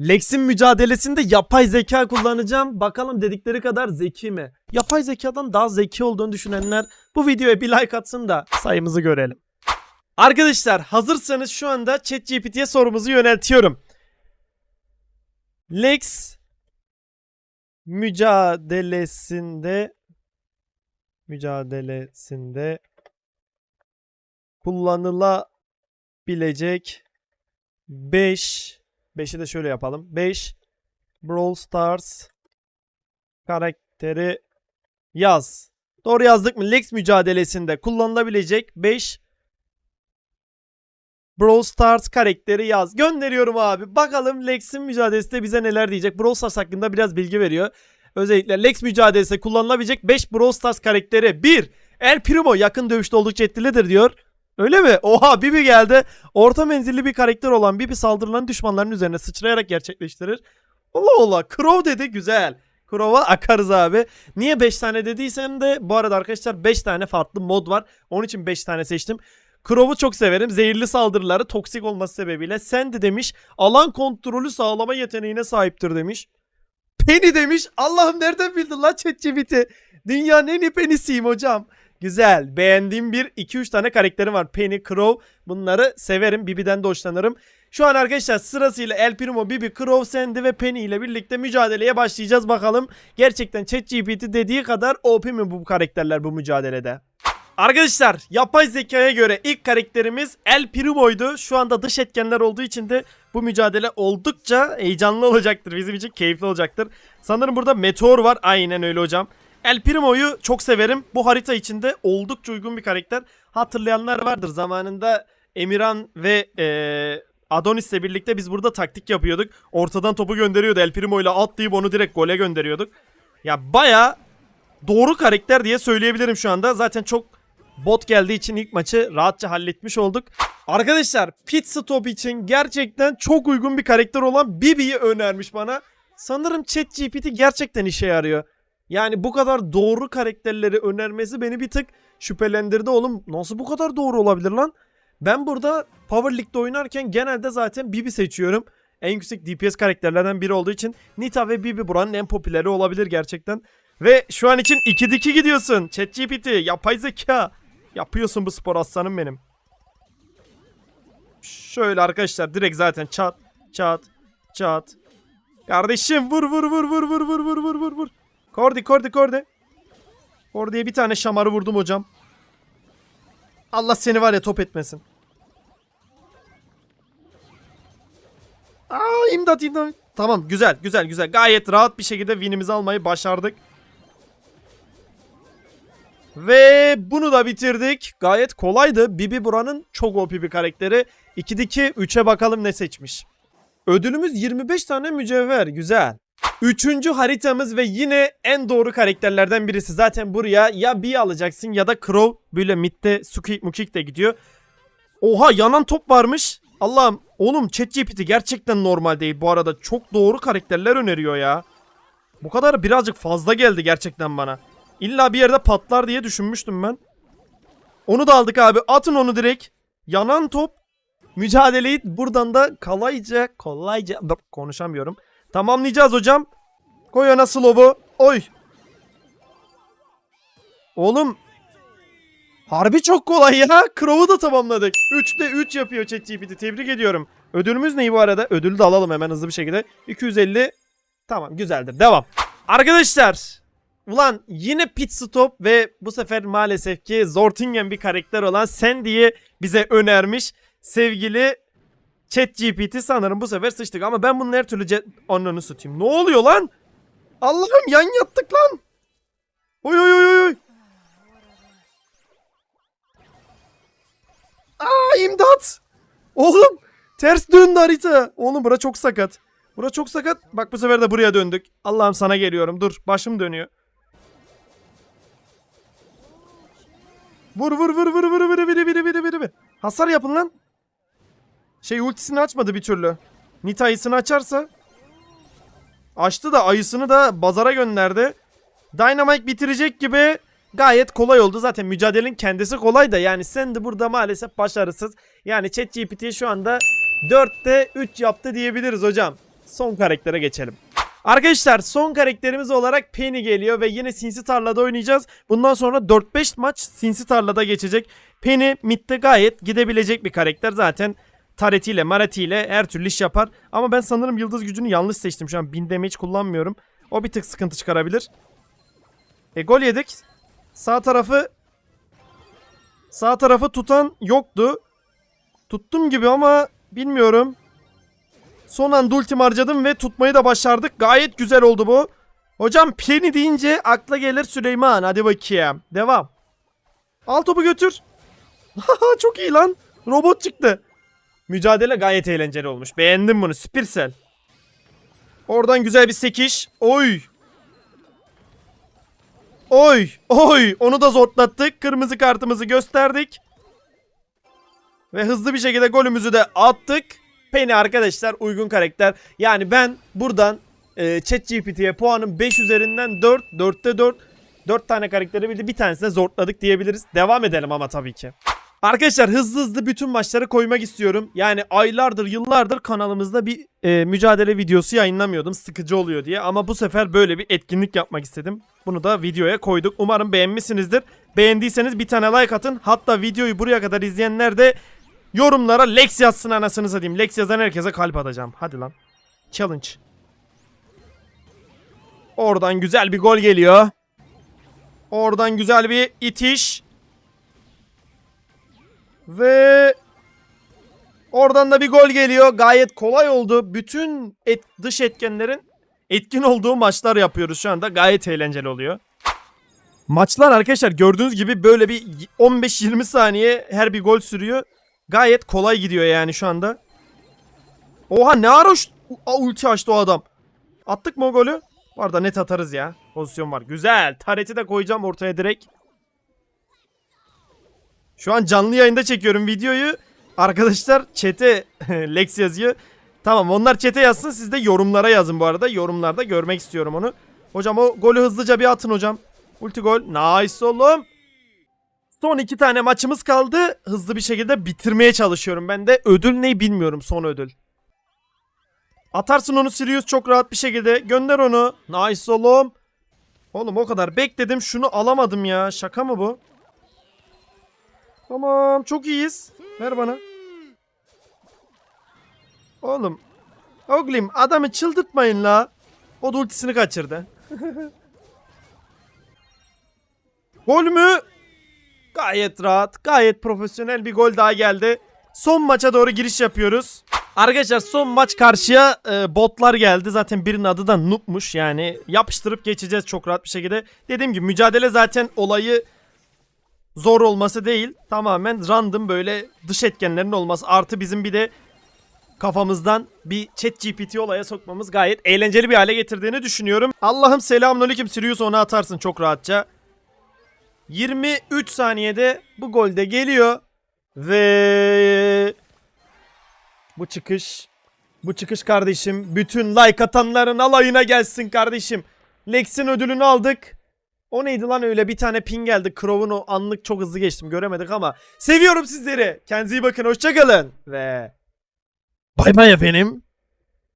Lex'in mücadelesinde yapay zeka kullanacağım. Bakalım dedikleri kadar zeki mi? Yapay zekadan daha zeki olduğunu düşünenler bu videoya bir like atsın da sayımızı görelim. Arkadaşlar hazırsanız şu anda ChatGPT'ye sorumuzu yöneltiyorum. Lex mücadelesinde mücadelesinde kullanılabilecek 5 5'i de şöyle yapalım. 5 Brawl Stars karakteri yaz. Doğru yazdık mı? Lex mücadelesinde kullanılabilecek 5 Brawl Stars karakteri yaz. Gönderiyorum abi. Bakalım Lex'in mücadelesinde bize neler diyecek. Brawl Stars hakkında biraz bilgi veriyor. Özellikle Lex mücadelesinde kullanılabilecek 5 Brawl Stars karakteri. 1. El Primo yakın dövüşte oldukça etkilidir diyor. Öyle mi? Oha Bibi geldi. Orta menzilli bir karakter olan Bibi saldırılarını düşmanların üzerine sıçrayarak gerçekleştirir. Allah Allah. Crow dedi güzel. Crow'a akarız abi. Niye 5 tane dediysem de bu arada arkadaşlar 5 tane farklı mod var. Onun için 5 tane seçtim. Crow'u çok severim. Zehirli saldırıları toksik olması sebebiyle. Sandy demiş. Alan kontrolü sağlama yeteneğine sahiptir demiş. Penny demiş. Allah'ım nereden bildin lan ChatGPT? Dünyanın en iyi penisiyim hocam. Güzel. Beğendiğim bir 2-3 tane karakteri var. Penny, Crow. Bunları severim. Bibi'den de hoşlanırım. Şu an arkadaşlar sırasıyla El Primo, Bibi, Crow, Sandy ve Penny ile birlikte mücadeleye başlayacağız bakalım. Gerçekten ChatGPT dediği kadar OP mi bu karakterler bu mücadelede? Arkadaşlar yapay zekaya göre ilk karakterimiz El Primo'ydu. Şu anda dış etkenler olduğu için de bu mücadele oldukça heyecanlı olacaktır. Bizim için keyifli olacaktır. Sanırım burada Meteor var. Aynen öyle hocam. El Primo'yu çok severim. Bu harita içinde oldukça uygun bir karakter. Hatırlayanlar vardır. Zamanında Emirhan ve eee Adonis'le birlikte biz burada taktik yapıyorduk. Ortadan topu gönderiyordu. El Primo ile atlayıp onu direkt gole gönderiyorduk. Ya baya doğru karakter diye söyleyebilirim şu anda. Zaten çok bot geldiği için ilk maçı rahatça halletmiş olduk. Arkadaşlar pit stop için gerçekten çok uygun bir karakter olan Bibi'yi önermiş bana. Sanırım ChatGPT gerçekten işe yarıyor. Yani bu kadar doğru karakterleri önermesi beni bir tık şüphelendirdi oğlum. Nasıl bu kadar doğru olabilir lan? Ben burada Power League'de oynarken genelde zaten Bibi seçiyorum. En yüksek DPS karakterlerden biri olduğu için Nita ve Bibi buranın en popüleri olabilir gerçekten. Ve şu an için 2'de 2 gidiyorsun. ChatGPT, yapay zeka. Yapıyorsun bu spor aslanım benim. Şöyle arkadaşlar direkt zaten çat çat çat. Kardeşim vur vur vur vur vur vur vur vur vur vur. Kordi kordi kordi. Kordi'ye bir tane şamarı vurdum hocam. Allah seni var ya top etmesin. Aa imdat imdat. Tamam güzel güzel güzel. Gayet rahat bir şekilde winimizi almayı başardık. Ve bunu da bitirdik. Gayet kolaydı. Bibi buranın çok OP bir karakteri. 2'deki 3'e bakalım ne seçmiş. Ödülümüz 25 tane mücevher. Güzel. Üçüncü haritamız ve yine en doğru karakterlerden birisi. Zaten buraya ya Bee alacaksın ya da Crow. Böyle midde Sukik Mukik de gidiyor. Oha yanan top varmış. Allah'ım oğlum ChatGPT gerçekten normal değil. Bu arada çok doğru karakterler öneriyor ya. Bu kadar birazcık fazla geldi gerçekten bana. İlla bir yerde patlar diye düşünmüştüm ben. Onu da aldık abi. Atın onu direkt. Yanan top. Mücadeleyi buradan da kolayca kolayca konuşamıyorum. Tamamlayacağız hocam. Koy ona slow'u. Oy. Oğlum. Harbi çok kolay ya. Crow'u da tamamladık. 3'te 3 yapıyor ChatGPT. Tebrik ediyorum. Ödülümüz ne bu arada? Ödülü de alalım hemen hızlı bir şekilde. 250. Tamam güzeldir. Devam. Arkadaşlar. Ulan yine pit stop ve bu sefer maalesef ki Zortingen bir karakter olan Sandy'yi bize önermiş. Sevgili ChatGPT sanırım bu sefer sıçtık ama ben bunun her türlü cet... Ananı satayım. Ne oluyor lan? Allah'ım yan yattık lan. Oy oy oy oy. Aa imdat. Oğlum ters döndü harita. Oğlum bura çok sakat. Bura çok sakat. Bak bu sefer de buraya döndük. Allah'ım sana geliyorum. Dur başım dönüyor. Vur vur vur vur vur vur vur vur vur vur. Hasar yapın lan. Şey ultisini açmadı bir türlü. Nita ayısını açarsa. Açtı da ayısını da bazara gönderdi. Dynamite bitirecek gibi gayet kolay oldu. Zaten mücadelenin kendisi kolay da yani sen de burada maalesef başarısız. Yani ChatGPT şu anda 4'te 3 yaptı diyebiliriz hocam. son karaktere geçelim. Arkadaşlar son karakterimiz olarak Penny geliyor ve yine Sinsi Tarla'da oynayacağız. Bundan sonra 4-5 maç Sinsi Tarla'da geçecek. Penny midde gayet gidebilecek bir karakter. Zaten taretiyle maretiyle her türlü iş yapar. Ama ben sanırım yıldız gücünü yanlış seçtim. Şu an 1000 damage kullanmıyorum. O bir tık sıkıntı çıkarabilir. E gol yedik. Sağ tarafı sağ tarafı tutan yoktu. Tuttum gibi ama bilmiyorum. Son anda ultim harcadım ve tutmayı da başardık. Gayet güzel oldu bu. Hocam Penny deyince akla gelir Süleyman. Hadi bakayım. Devam. Al topu götür. Çok iyi lan. Robot çıktı. Mücadele gayet eğlenceli olmuş. Beğendim bunu. Spirsel. Oradan güzel bir sekiş. Oy. Oy. Oy. Onu da zortlattık. Kırmızı kartımızı gösterdik. Ve hızlı bir şekilde golümüzü de attık. Penny arkadaşlar uygun karakter. Yani ben buradan e, ChatGPT'ye puanım 5 üzerinden 4. 4'te 4. 4 tane karakteri bildi. Bir tanesine zortladık diyebiliriz. Devam edelim ama tabii ki. Arkadaşlar hızlı hızlı bütün maçları koymak istiyorum. Yani aylardır yıllardır kanalımızda bir e, mücadele videosu yayınlamıyordum. Sıkıcı oluyor diye. Ama bu sefer böyle bir etkinlik yapmak istedim. Bunu da videoya koyduk. Umarım beğenmişsinizdir. Beğendiyseniz bir tane like atın. Hatta videoyu buraya kadar izleyenler de yorumlara Lex yazsın anasını satayım. Lex yazan herkese kalp atacağım. Hadi lan. Challenge. Oradan güzel bir gol geliyor. Oradan güzel bir itiş. Ve oradan da bir gol geliyor. Gayet kolay oldu. Bütün et, dış etkenlerin etkin olduğu maçlar yapıyoruz şu anda. Gayet eğlenceli oluyor. Maçlar arkadaşlar gördüğünüz gibi böyle bir 15-20 saniye her bir gol sürüyor. Gayet kolay gidiyor yani şu anda. Oha ne ara ulti açtı o adam. Attık mı o golü? Bu arada net atarız ya. Pozisyon var. Güzel. Tareti de koyacağım ortaya direkt. Şu an canlı yayında çekiyorum videoyu. Arkadaşlar chat'e Lex yazıyor. Tamam onlar chat'e yazsın siz de yorumlara yazın bu arada. Yorumlarda görmek istiyorum onu. Hocam o golü hızlıca bir atın hocam. Ulti gol. Nice oğlum. Son iki tane maçımız kaldı. Hızlı bir şekilde bitirmeye çalışıyorum. Ben de ödül ne bilmiyorum son ödül. Atarsın onu Sirius çok rahat bir şekilde. Gönder onu. Nice oğlum. Oğlum o kadar bekledim şunu alamadım ya. Şaka mı bu? Tamam çok iyiyiz. Ver bana. Oğlum. Oglim adamı çıldırtmayın la. O da ultisini kaçırdı. Gol mü? Gayet rahat, gayet profesyonel bir gol daha geldi. Son maça doğru giriş yapıyoruz. Arkadaşlar son maç karşıya e, botlar geldi. Zaten birinin adı da Noob'muş. Yani yapıştırıp geçeceğiz çok rahat bir şekilde. Dediğim gibi mücadele zaten olayı zor olması değil. Tamamen random böyle dış etkenlerin olması. Artı bizim bir de kafamızdan bir chat GPT olaya sokmamız gayet eğlenceli bir hale getirdiğini düşünüyorum. Allah'ım selamünaleyküm Sirius onu atarsın çok rahatça. 23 saniyede bu gol de geliyor. Ve bu çıkış bu çıkış kardeşim bütün like atanların alayına gelsin kardeşim. Lex'in ödülünü aldık. O neydi lan öyle bir tane ping geldi. Crow'un o anlık çok hızlı geçtim göremedik ama. Seviyorum sizleri. Kendinize iyi bakın hoşçakalın. Ve bay bay efendim.